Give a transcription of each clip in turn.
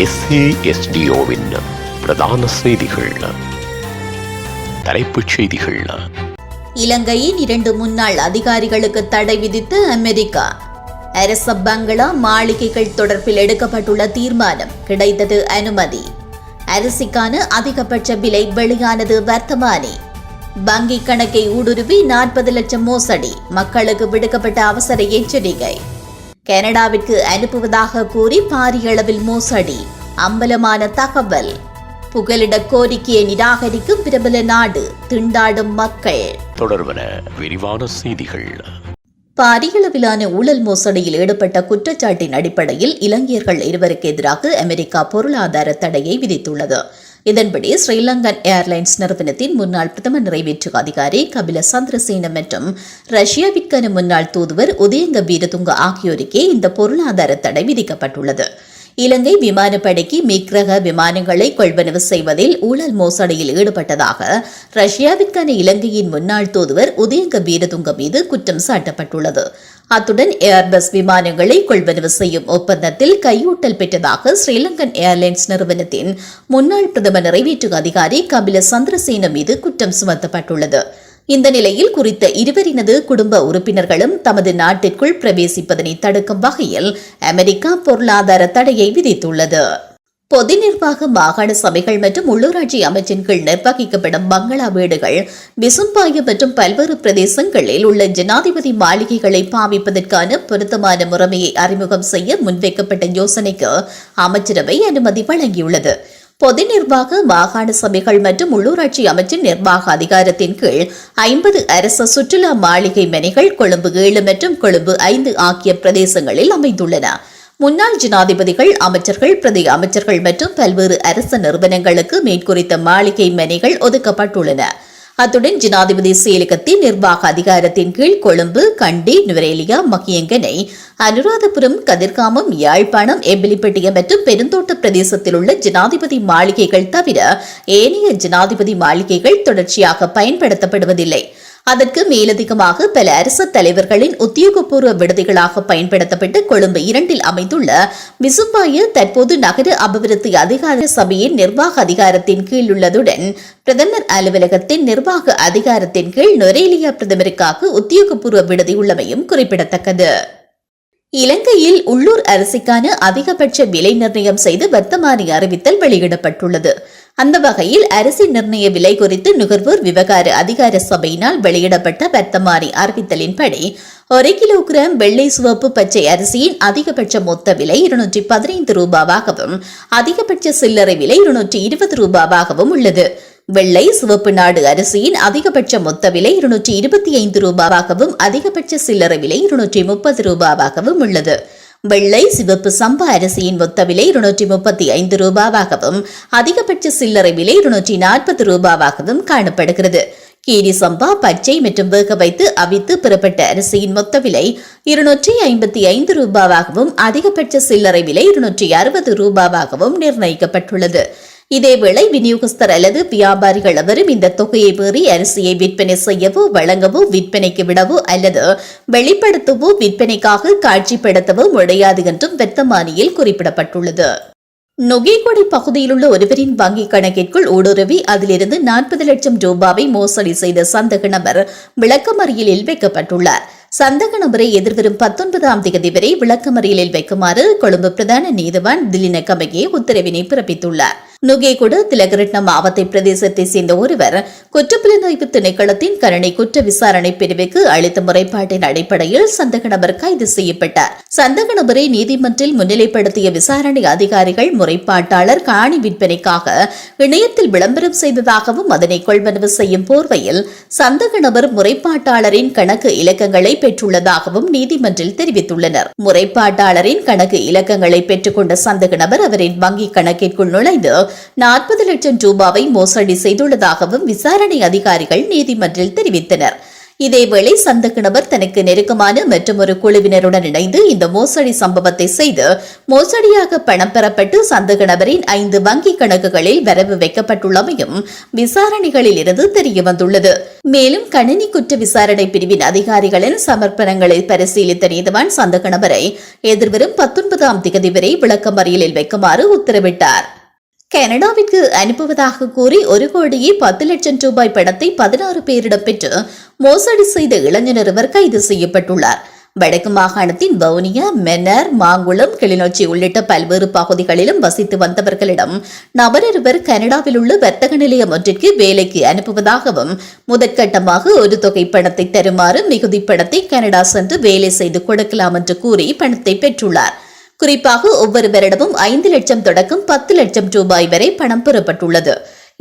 எஸ்ஏஎஸ்டிஓவின் பிரதான செய்திகள். தலைப்புச் செய்திகள். இலங்கையின் இரண்டு முன்னாள் அதிகாரிகளுக்கு தடை விதித்து அமெரிக்கா. அரச பங்களா மாளிகைகள் தொடர்பில் எடுக்கப்பட்டுள்ள தீர்மானம் கிடைத்தது அனுமதி. அரிசிக்கான அதிகபட்ச விலை வெளியானது வர்த்தமானி. வங்கி கணக்கை ஊடுருவி நாற்பது லட்சம் மோசடி. மக்களுக்கு விடுக்கப்பட்ட அவசர எச்சரிக்கை. கனடாவிற்கு அனுப்புவதாக கூறி பாரிய அளவில் மோசடி. அம்பலமான தகவல். புகலிட கோரிக்கையை நிராகரிக்கும் பிரபல நாடு திண்டாடும் மக்கள். தொடர்வன விரிவான செய்திகள். பாரியளவிலான ஊழல் மோசடியில் ஈடுபட்ட குற்றச்சாட்டின் அடிப்படையில் இலங்கையர்கள் இருவருக்கு எதிராக அமெரிக்கா பொருளாதார தடையை விதித்துள்ளது. இதன்படி ஸ்ரீலங்கன் ஏர்லைன்ஸ் நிறுவனத்தின் முன்னாள் பிரதம நிறைவேற்று அதிகாரி கபில சந்திரசேன மற்றும் ரஷ்யாவிற்கான முன்னாள் தூதுவர் உதயங்க வீரதுங்க ஆகியோருக்கே இந்த பொருளாதார தடை விதிக்கப்பட்டுள்ளது. இலங்கை விமானப்படைக்கு மிக்ரக விமானங்களை கொள்வனவு செய்வதில் ஊழல் மோசடியில் ஈடுபட்டதாக ரஷ்யாவிற்கான இலங்கையின் முன்னாள் தூதுவர் உதயங்க வீரதுங்க மீது குற்றம் சாட்டப்பட்டுள்ளது. அத்துடன் ஏர்பஸ் விமானங்களை கொள்வனவு செய்யும் ஒப்பந்தத்தில் கையூட்டல் பெற்றதாக ஸ்ரீலங்கன் ஏர்லைன்ஸ் நிறுவனத்தின் முன்னாள் பிரதம நிறைவேற்று அதிகாரி கபில சந்திரசேன மீது குற்றம் சுமத்தப்பட்டுள்ளது. இந்த நிலையில் குறித்த இருவரினது குடும்ப உறுப்பினர்களும் தமது நாட்டிற்குள் பிரவேசிப்பதனை தடுக்கும் வகையில் அமெரிக்கா பொருளாதார தடையை விதித்துள்ளது. பொது நிர்வாக மாகாண சபைகள் மற்றும் உள்ளூராட்சி அமைச்சின் கீழ் நிர்வகிக்கப்படும் பங்களா வீடுகள் விசும்பாயம் மற்றும் பல்வேறு பிரதேசங்களில் உள்ள ஜனாதிபதி மாளிகைகளை பாவிப்பதற்கான பொருத்தமான முறைமையை அறிமுகம் செய்ய முன்வைக்கப்பட்ட யோசனைக்கு அமைச்சரவை அனுமதி வழங்கியுள்ளது. பொது நிர்வாக மாகாண சபைகள் மற்றும் உள்ளூராட்சி அமைச்சின் நிர்வாக அதிகாரத்தின் கீழ் ஐம்பது அரச சுற்றுலா மாளிகை மனைகள் கொழும்பு ஏழு மற்றும் கொழும்பு ஐந்து ஆகிய பிரதேசங்களில் அமைந்துள்ளன. முன்னாள் ஜனாதிபதிகள் அமைச்சர்கள் பிரதி அமைச்சர்கள் மற்றும் பல்வேறு அரசு நிறுவனங்களுக்கு மேற்குறித்த மாளிகை மனைகள் ஒதுக்கப்பட்டுள்ளன. அத்துடன் ஜனாதிபதி செயலகத்தின் நிர்வாக அதிகாரத்தின் கீழ் கொழும்பு கண்டி நுவரேலியா மகியங்கனை அனுராதபுரம் கதிர்காமம் யாழ்ப்பாணம் எம்பிலிப்பட்டியம் மற்றும் பெருந்தோட்ட பிரதேசத்தில் உள்ள ஜனாதிபதி மாளிகைகள் தவிர ஏனைய ஜனாதிபதி மாளிகைகள் தொடர்ச்சியாக பயன்படுத்தப்படுவதில்லை. அதற்கு மேலதிகமாக பல அரசு தலைவர்களின் உத்தியோகபூர்வ விடுதிகளாக பயன்படுத்தப்பட்டு கொழும்பு இரண்டில் அமைந்துள்ள விசும்பாய தற்போது நகர அபிவிருத்தி அதிகார சபையின் நிர்வாக அதிகாரத்தின் கீழ் உள்ளதுடன் பிரதமர் அலுவலகத்தின் நிர்வாக அதிகாரத்தின் கீழ் நொரேலியா பிரதமருக்காக உத்தியோகபூர்வ விடுதி உள்ளமையும் குறிப்பிடத்தக்கது. இலங்கையில் உள்ளூர் அரிசிக்கான அதிகபட்ச விலை நிர்ணயம் செய்து வர்த்தமானி அறிவித்தல் வெளியிடப்பட்டுள்ளது. அந்த வகையில் அரிசி நிர்ணய விலை குறித்து நுகர்வோர் விவகார அதிகார சபையினால் வெளியிடப்பட்ட வர்த்தமானி அறிவித்தலின்படி ஒரு கிலோகிராம் வெள்ளை சிவப்பு பச்சை அரிசியின் அதிகபட்ச மொத்த விலை இருநூற்றி பதினைந்து ரூபாவாகவும் அதிகபட்ச சில்லறை விலை இருநூற்றி இருபது ரூபாவாகவும் உள்ளது. வெள்ளை சிவப்பு நாடு அரிசியின் அதிகபட்ச மொத்த விலை இருநூற்றி இருபத்தி ஐந்து ரூபாவாகவும் அதிகபட்ச சில்லறை விலை இருநூற்றி முப்பது ரூபாவாகவும் உள்ளது. வெள்ளை சிவப்பு சம்பா அரிசியின் மொத்த விலை இருநூற்றி முப்பத்தி ஐந்து ரூபாவாகவும் அதிகபட்ச சில்லறை விலை இருநூற்றி நாற்பது ரூபாவாகவும் காணப்படுகிறது. கீரி சம்பா பச்சை மற்றும் வேக வைத்து அவித்து பெறப்பட்ட அரிசியின் மொத்த விலை இருநூற்றி ஐம்பத்தி ஐந்து ரூபாவாகவும் அதிகபட்ச சில்லறை விலை இருநூற்றி அறுபது ரூபாவாகவும் நிர்ணயிக்கப்பட்டுள்ளது. இதேவேளை விநியோகஸ்தர் அல்லது வியாபாரிகள் அவரும் இந்த தொகையை மீறி அரிசியை விற்பனை செய்யவோ வழங்கவோ விற்பனைக்கு விடவோ அல்லது வெளிப்படுத்தவோ விற்பனைக்காக காட்சிப்படுத்தவோ முடியாது என்றும் வெத்தமானியில் குறிப்பிடப்பட்டுள்ளது. நொகேகொடை பகுதியில் உள்ள ஒருவரின் வங்கிக் கணக்கிற்குள் ஊடுருவி அதிலிருந்து நாற்பது லட்சம் ரூபாவை மோசடி செய்த சந்தக நபர் விளக்கமறியலில் வைக்கப்பட்டுள்ளார். சந்தக நபரை எதிர்வரும் பத்தொன்பதாம் தேதி வரை விளக்கமறியலில் வைக்குமாறு கொழும்பு பிரதான நீதிவான் திலின கமகே உத்தரவினை பிறப்பித்துள்ளார். நுகேகுடு திலகிருட்ணம் மாவட்ட பிரதேசத்தை சேர்ந்த ஒருவர் குற்றப்புலனாய்வு திணைக்களத்தின் கருணை குற்ற விசாரணை பிரிவுக்கு அளித்த முறைப்பாட்டின் அடிப்படையில் சந்தக நபர் கைது செய்யப்பட்டார். சந்தக நபரை நீதிமன்றில் முன்னிலைப்படுத்திய விசாரணை அதிகாரிகள் முறைப்பாட்டாளர் காணி விற்பனைக்காக இணையத்தில் விளம்பரம் செய்ததாகவும் அதனை கொள்வனவு செய்யும் போர்வையில் சந்தக நபர் முறைப்பாட்டாளரின் கணக்கு இலக்கங்களை பெற்றுள்ளதாகவும் நீதிமன்றில் தெரிவித்துள்ளனர். முறைப்பாட்டாளரின் கணக்கு இலக்கங்களை பெற்றுக்கொண்ட சந்தக நபர் அவரின் வங்கிக் கணக்கிற்குள் நுழைந்து நாற்பது லட்சம் ரூபாவை மோசடி செய்துள்ளதாகவும் விசாரணை அதிகாரிகள் நீதிமன்றில் தெரிவித்தனர். இதேவேளை சந்தக நபர் தனக்கு நெருக்கமான மற்றும் ஒரு குழுவினருடன் இணைந்து இந்த மோசடி சம்பவத்தை செய்து மோசடியாக பணம் பெறப்பட்டு சந்தக நபரின் ஐந்து வங்கி கணக்குகளில் வரவு வைக்கப்பட்டுள்ளமையும் விசாரணைகளில் இருந்து தெரியவந்துள்ளது மேலும் கணினி குற்ற விசாரணை பிரிவின் அதிகாரிகளின் சமர்ப்பணங்களை பரிசீலித்த நீதிவான் சந்தக நபரை எதிர்வரும் பத்தொன்பதாம் திகதி வரை விளக்கமறியலில் வைக்குமாறு உத்தரவிட்டார். கனடாவிற்கு அனுப்புவதாக கூறி ஒரு கோடியே பத்து லட்சம் ரூபாய் பணத்தை பதினாறு பேரிடம் பெற்று மோசடி செய்த இளைஞர் ஒருவர் கைது செய்யப்பட்டுள்ளார். வடக்கு மாகாணத்தின் வவுனியா மென்னர் மாங்குளம் கிளிநொச்சி உள்ளிட்ட பல்வேறு பகுதிகளிலும் வசித்து வந்தவர்களிடம் நபரொருவர் கனடாவில் உள்ள வர்த்தக நிலையம் ஒன்றிற்கு வேலைக்கு அனுப்புவதாகவும் முதற்கட்டமாக ஒரு தொகை பணத்தை தருமாறு மிகுதி பணத்தை கனடா சென்று வேலை செய்து கொடுக்கலாம் என்று கூறி பணத்தை பெற்றுள்ளார். குறிப்பாக ஒவ்வொருவரிடமும் ஐந்து லட்சம் தொடக்கம் பத்து லட்சம் ரூபாய் வரை பணம் பெறப்பட்டுள்ளது.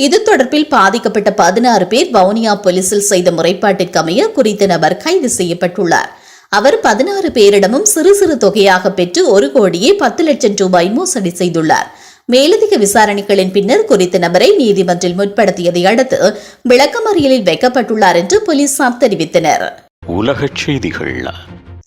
இது தொடர்பில் பாதிக்கப்பட்ட பதினாறு பேர் வவுனியா போலீசில் செய்த முறைப்பாட்டிற்கு அமைய குறித்த நபர் கைது செய்யப்பட்டுள்ளார். அவர் பதினாறு பேரிடமும் சிறு சிறு தொகையாக பெற்று ஒரு கோடியே பத்து லட்சம் ரூபாய் மோசடி செய்துள்ளார். மேலதிக விசாரணைகளின் பின்னர் குறித்த நபரை நீதிமன்றில் முற்படுத்தியதை அடுத்து விளக்கமறியலில் வைக்கப்பட்டுள்ளார் என்று போலீசார் தெரிவித்தனர். உலகச் செய்திகள்.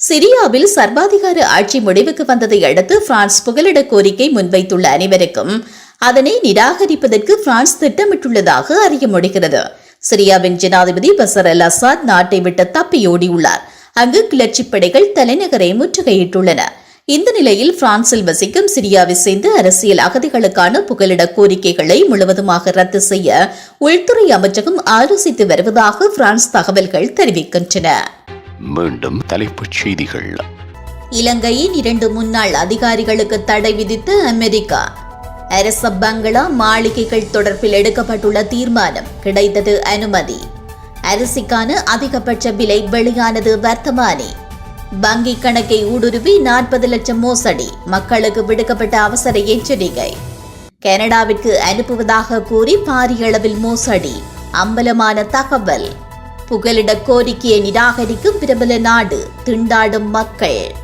சிரியாவில் சர்வாதிகார ஆட்சி முடிவுக்கு வந்ததை அடுத்து பிரான்ஸ் புகலிட கோரிக்கை முன்வைத்துள்ள அனைவருக்கும். அதனை நிராகரிப்பதற்கு பிரான்ஸ் திட்டமிட்டுள்ளதாக அறிய முடிகிறது. சிரியாவின் ஜனாதிபதி பசர் அல் அசாத் நாட்டை விட்டு தப்பியோடியுள்ளார் அங்கு கிளர்ச்சிப் படைகள் தலைநகரை முற்றுகையிட்டுள்ளன. இந்த நிலையில் பிரான்சில் வசிக்கும் சிரியாவை சேர்ந்த அரசியல் அகதிகளுக்கான புகலிட கோரிக்கைகளை முழுவதுமாக ரத்து செய்ய உள்துறை அமைச்சகம் ஆலோசித்து வருவதாக பிரான்ஸ் தகவல்கள் தெரிவிக்கின்றன. மீண்டும் தலைப்புச் செய்திகள். இலங்கையின் இரண்டு முன்னாள் அதிகாரிகளுக்கு தடை விதித்து அமெரிக்கா அரச பங்களா மாளிகைகள் தொடர்பில் எடுக்கப்பட்டுள்ள தீர்மானம் கிடைத்தது அனுமதி. அரிசிக்கான அதிகபட்ச விலை வெளியானது வர்த்தமானி. வங்கி கணக்கை ஊடுருவி நாற்பது லட்சம் மோசடி மக்களுக்கு விடுக்கப்பட்ட அவசர எச்சரிக்கை. கனடாவிற்கு அனுப்புவதாக கூறி பாரிய அளவில் மோசடி அம்பலமான தகவல். புகலிட கோரிக்கையை நிராகரிக்கும் பிரபல நாடு திண்டாடும் மக்கள்.